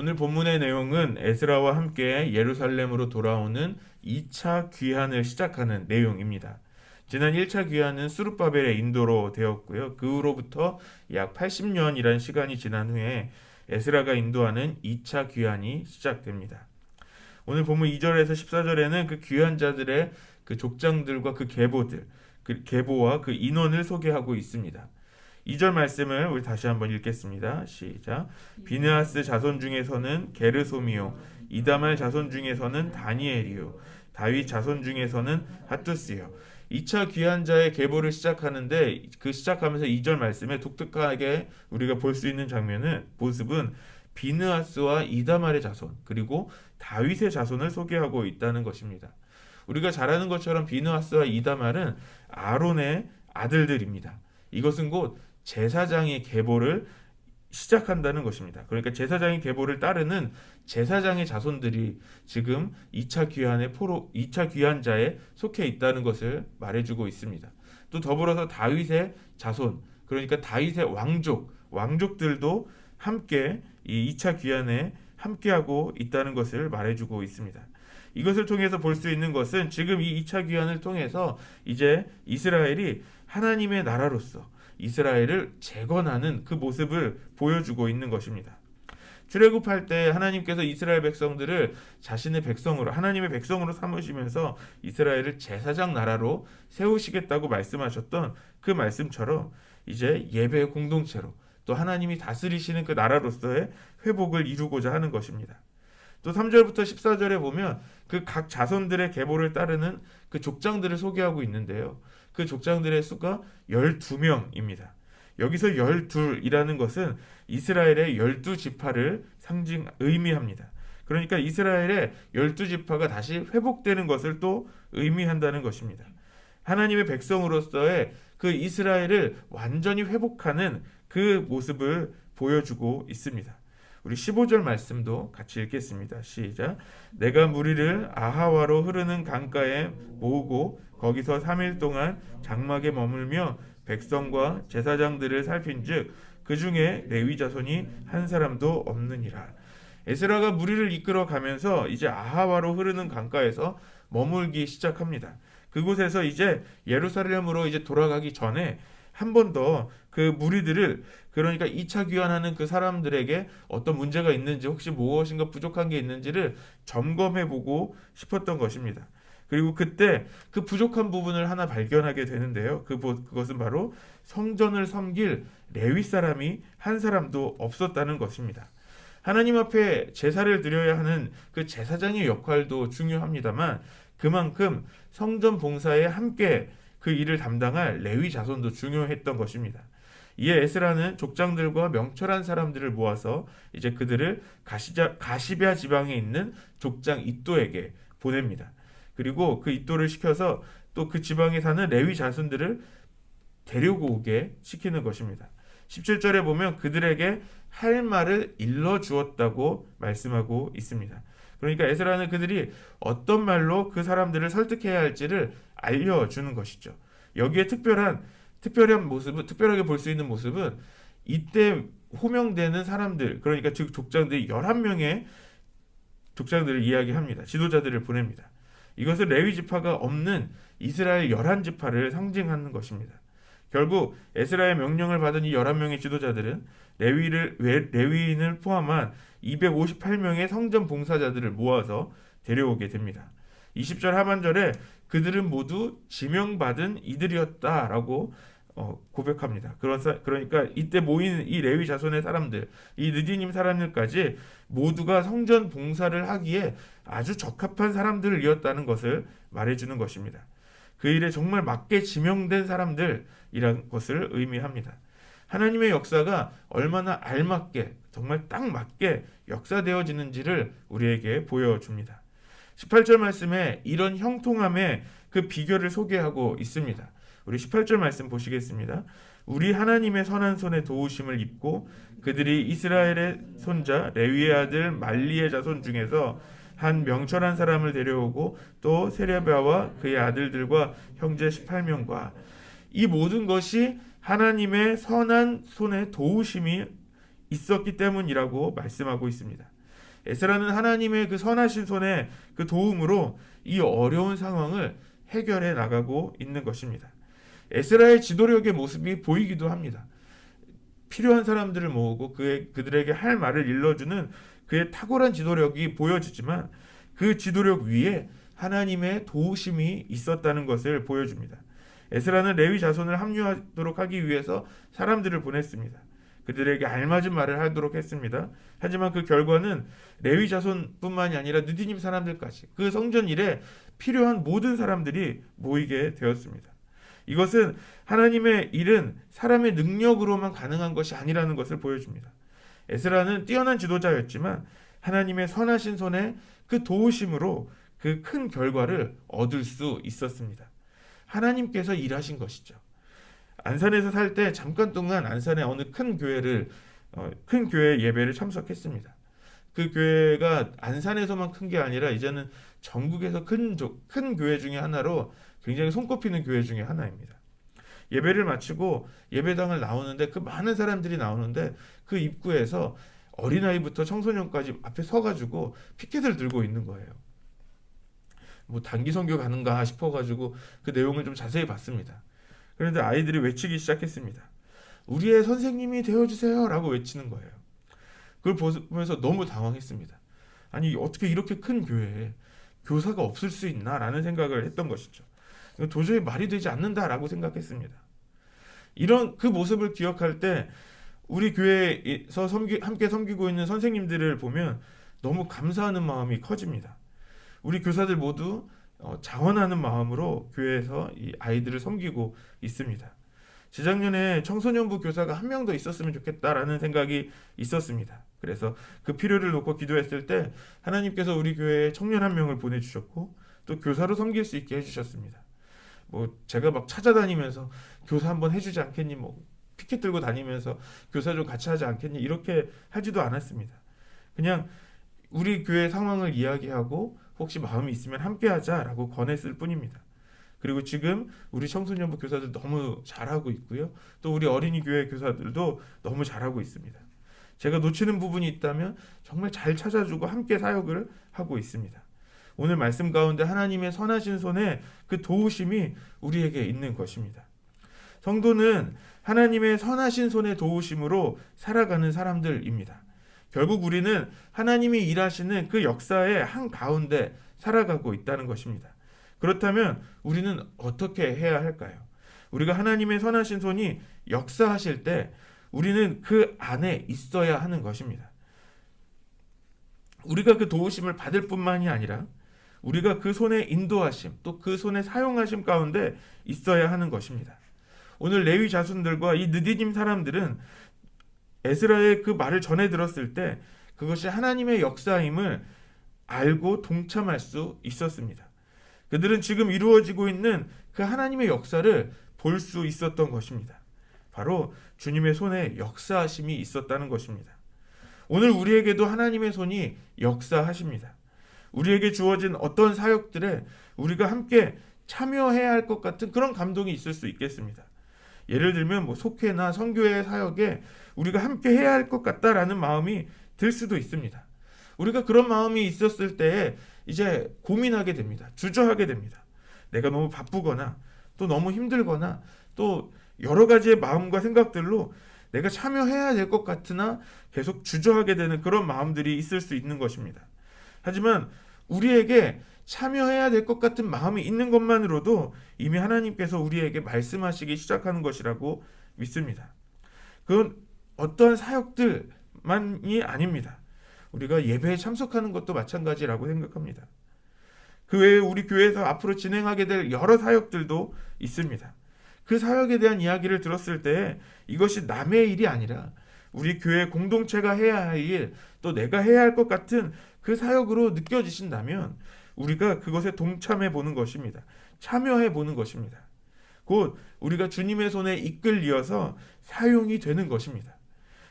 오늘 본문의 내용은 에스라와 함께 예루살렘으로 돌아오는 2차 귀환을 시작하는 내용입니다. 지난 1차 귀환은 수르바벨의 인도로 되었고요. 그 후로부터 약 80년이라는 시간이 지난 후에 에스라가 인도하는 2차 귀환이 시작됩니다. 오늘 본문 2절에서 14절에는 그 귀환자들의 그 족장들과 그 계보들, 그 계보와 그 인원을 소개하고 있습니다. 2절 말씀을 우리 다시 한번 읽겠습니다. 시작. 비느하스 자손 중에서는 게르소미요, 이다말 자손 중에서는 다니엘이요, 다윗 자손 중에서는 하투스요. 2차 귀환자의 계보를 시작하는데 그 시작하면서 2절 말씀에 독특하게 우리가 볼 수 있는 장면은 모습은 비느하스와 이다말의 자손 그리고 다윗의 자손을 소개하고 있다는 것입니다. 우리가 잘 아는 것처럼 비느하스와 이다말은 아론의 아들들입니다. 이것은 곧 제사장의 계보를 시작한다는 것입니다. 그러니까 제사장의 계보를 따르는 제사장의 자손들이 지금 2차 귀환의 포로 2차 귀환자에 속해 있다는 것을 말해주고 있습니다. 또 더불어서 다윗의 자손 그러니까 다윗의 왕족 왕족들도 함께 이 2차 귀환에 함께하고 있다는 것을 말해주고 있습니다. 이것을 통해서 볼 수 있는 것은 지금 이 2차 귀환을 통해서 이제 이스라엘이 하나님의 나라로서 이스라엘을 재건하는 그 모습을 보여주고 있는 것입니다. 출애굽할 때 하나님께서 이스라엘 백성들을 자신의 백성으로 하나님의 백성으로 삼으시면서 이스라엘을 제사장 나라로 세우시겠다고 말씀하셨던 그 말씀처럼 이제 예배 공동체로 또 하나님이 다스리시는 그 나라로서의 회복을 이루고자 하는 것입니다. 또 3절부터 14절에 보면 그 각 자손들의 계보를 따르는 그 족장들을 소개하고 있는데요. 그 족장들의 수가 12명입니다. 여기서 12이라는 것은 이스라엘의 12지파를 상징 의미합니다. 그러니까 이스라엘의 12지파가 다시 회복되는 것을 또 의미한다는 것입니다. 하나님의 백성으로서의 그 이스라엘을 완전히 회복하는 그 모습을 보여주고 있습니다. 우리 15절 말씀도 같이 읽겠습니다. 시작. 내가 무리를 아하와로 흐르는 강가에 모으고 거기서 3일 동안 장막에 머물며 백성과 제사장들을 살핀즉 그 중에 레위 자손이 한 사람도 없느니라. 에스라가 무리를 이끌어 가면서 이제 아하와로 흐르는 강가에서 머물기 시작합니다. 그곳에서 이제 예루살렘으로 이제 돌아가기 전에 한 번 더 그 무리들을 그러니까 2차 귀환하는 그 사람들에게 어떤 문제가 있는지 혹시 무엇인가 부족한 게 있는지를 점검해 보고 싶었던 것입니다. 그리고 그때 그 부족한 부분을 하나 발견하게 되는데요. 그 그것은 바로 성전을 섬길 레위 사람이 한 사람도 없었다는 것입니다. 하나님 앞에 제사를 드려야 하는 그 제사장의 역할도 중요합니다만 그만큼 성전 봉사에 함께 그 일을 담당할 레위 자손도 중요했던 것입니다. 이에 에스라는 족장들과 명철한 사람들을 모아서 이제 그들을 가시자, 가시베아 지방에 있는 족장 이또에게 보냅니다. 그리고 그 이또를 시켜서 또 그 지방에 사는 레위 자손들을 데리고 오게 시키는 것입니다. 17절에 보면 그들에게 할 말을 일러 주었다고 말씀하고 있습니다. 그러니까 에스라는 그들이 어떤 말로 그 사람들을 설득해야 할지를 알려주는 것이죠. 여기에 특별한 특별한 모습은 특별하게 볼 수 있는 모습은 이때 호명되는 사람들 그러니까 즉 족장들이 11명의 족장들을 이야기합니다. 지도자들을 보냅니다. 이것은 레위 지파가 없는 이스라엘 11지파를 상징하는 것입니다. 결국 에스라의 명령을 받은 이 11명의 지도자들은 레위를 레위인을 포함한 258명의 성전 봉사자들을 모아서 데려오게 됩니다. 20절 하반절에 그들은 모두 지명받은 이들이었다라고 어, 고백합니다. 그러니까 이때 모인 이 레위 자손의 사람들, 이 느디님 사람들까지 모두가 성전 봉사를 하기에 아주 적합한 사람들이었다는 것을 말해주는 것입니다. 그 일에 정말 맞게 지명된 사람들이란 것을 의미합니다. 하나님의 역사가 얼마나 알맞게 정말 딱 맞게 역사되어지는지를 우리에게 보여줍니다. 18절 말씀에 이런 형통함의 그 비결을 소개하고 있습니다. 우리 18절 말씀 보시겠습니다. 우리 하나님의 선한 손에 도우심을 입고 그들이 이스라엘의 손자 레위의 아들 말리의 자손 중에서 한 명철한 사람을 데려오고 또 세레바와 그의 아들들과 형제 18명과 이 모든 것이 하나님의 선한 손에 도우심이 있었기 때문이라고 말씀하고 있습니다. 에스라는 하나님의 그 선하신 손의 그 도움으로 이 어려운 상황을 해결해 나가고 있는 것입니다. 에스라의 지도력의 모습이 보이기도 합니다. 필요한 사람들을 모으고 그의, 그들에게 할 말을 일러주는 그의 탁월한 지도력이 보여지지만 그 지도력 위에 하나님의 도우심이 있었다는 것을 보여줍니다. 에스라는 레위 자손을 합류하도록 하기 위해서 사람들을 보냈습니다. 그들에게 알맞은 말을 하도록 했습니다. 하지만 그 결과는 레위 자손뿐만이 아니라 느디님 사람들까지 그 성전 일에 필요한 모든 사람들이 모이게 되었습니다. 이것은 하나님의 일은 사람의 능력으로만 가능한 것이 아니라는 것을 보여줍니다. 에스라는 뛰어난 지도자였지만 하나님의 선하신 손에 그 도우심으로 그 큰 결과를 얻을 수 있었습니다. 하나님께서 일하신 것이죠. 안산에서 살 때 잠깐 동안 안산의 어느 큰 교회를 어, 큰 교회 예배를 참석했습니다. 그 교회가 안산에서만 큰 게 아니라 이제는 전국에서 큰, 조- 큰 교회 중에 하나로 굉장히 손꼽히는 교회 중에 하나입니다. 예배를 마치고 예배당을 나오는데 그 많은 사람들이 나오는데 그 입구에서 어린아이부터 청소년까지 앞에 서가지고 피켓을 들고 있는 거예요. 뭐 단기 선교 가는가 싶어가지고 그 내용을 좀 자세히 봤습니다. 그런데 아이들이 외치기 시작했습니다. 우리의 선생님이 되어주세요 라고 외치는 거예요. 그걸 보면서 너무 당황했습니다. 아니 어떻게 이렇게 큰 교회에 교사가 없을 수 있나 라는 생각을 했던 것이죠. 도저히 말이 되지 않는다라고 생각했습니다. 이런 그 모습을 기억할 때 우리 교회에서 섬기, 함께 섬기고 있는 선생님들을 보면 너무 감사하는 마음이 커집니다. 우리 교사들 모두 어, 자원하는 마음으로 교회에서 이 아이들을 섬기고 있습니다. 재작년에 청소년부 교사가 한 명 더 있었으면 좋겠다라는 생각이 있었습니다. 그래서 그 필요를 놓고 기도했을 때 하나님께서 우리 교회에 청년 한 명을 보내주셨고 또 교사로 섬길 수 있게 해주셨습니다. 뭐 제가 막 찾아다니면서 교사 한번 해주지 않겠니? 뭐 피켓 들고 다니면서 교사 좀 같이 하지 않겠니? 이렇게 하지도 않았습니다. 그냥 우리 교회 상황을 이야기하고 혹시 마음이 있으면 함께 하자라고 권했을 뿐입니다. 그리고 지금 우리 청소년부 교사들 너무 잘하고 있고요. 또 우리 어린이 교회 교사들도 너무 잘하고 있습니다. 제가 놓치는 부분이 있다면 정말 잘 찾아주고 함께 사역을 하고 있습니다. 오늘 말씀 가운데 하나님의 선하신 손에 그 도우심이 우리에게 있는 것입니다. 성도는 하나님의 선하신 손의 도우심으로 살아가는 사람들입니다. 결국 우리는 하나님이 일하시는 그 역사의 한 가운데 살아가고 있다는 것입니다. 그렇다면 우리는 어떻게 해야 할까요? 우리가 하나님의 선하신 손이 역사하실 때 우리는 그 안에 있어야 하는 것입니다. 우리가 그 도우심을 받을 뿐만이 아니라 우리가 그 손의 인도하심 또 그 손의 사용하심 가운데 있어야 하는 것입니다. 오늘 레위 자손들과 이 느디님 사람들은 에스라의 그 말을 전해 들었을 때 그것이 하나님의 역사임을 알고 동참할 수 있었습니다. 그들은 지금 이루어지고 있는 그 하나님의 역사를 볼 수 있었던 것입니다. 바로 주님의 손에 역사하심이 있었다는 것입니다. 오늘 우리에게도 하나님의 손이 역사하십니다. 우리에게 주어진 어떤 사역들에 우리가 함께 참여해야 할 것 같은 그런 감동이 있을 수 있겠습니다. 예를 들면 뭐 속회나 선교회 사역에 우리가 함께 해야 할 것 같다라는 마음이 들 수도 있습니다. 우리가 그런 마음이 있었을 때 이제 고민하게 됩니다. 주저하게 됩니다. 내가 너무 바쁘거나 또 너무 힘들거나 또 여러 가지의 마음과 생각들로 내가 참여해야 될 것 같으나 계속 주저하게 되는 그런 마음들이 있을 수 있는 것입니다. 하지만 우리에게 참여해야 될 것 같은 마음이 있는 것만으로도 이미 하나님께서 우리에게 말씀하시기 시작하는 것이라고 믿습니다. 그건 어떠한 사역들만이 아닙니다. 우리가 예배에 참석하는 것도 마찬가지라고 생각합니다. 그 외에 우리 교회에서 앞으로 진행하게 될 여러 사역들도 있습니다. 그 사역에 대한 이야기를 들었을 때 이것이 남의 일이 아니라 우리 교회 공동체가 해야 할 일, 또 내가 해야 할 것 같은 그 사역으로 느껴지신다면 우리가 그것에 동참해 보는 것입니다. 참여해 보는 것입니다. 곧 우리가 주님의 손에 이끌리어서 사용이 되는 것입니다.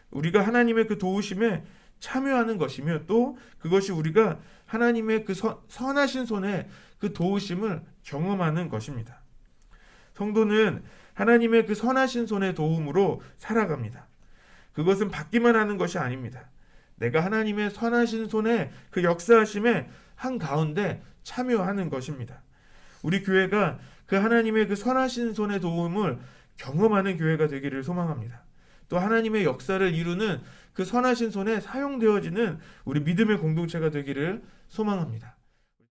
우리가 하나님의 그 도우심에 참여하는 것이며 또 그것이 우리가 하나님의 그 선, 선하신 손에 그 도우심을 경험하는 것입니다. 성도는 하나님의 그 선하신 손의 도움으로 살아갑니다. 그것은 받기만 하는 것이 아닙니다. 내가 하나님의 선하신 손에 그 역사하심에 한 가운데 참여하는 것입니다. 우리 교회가 그 하나님의 그 선하신 손의 도움을 경험하는 교회가 되기를 소망합니다. 또 하나님의 역사를 이루는 그 선하신 손에 사용되어지는 우리 믿음의 공동체가 되기를 소망합니다.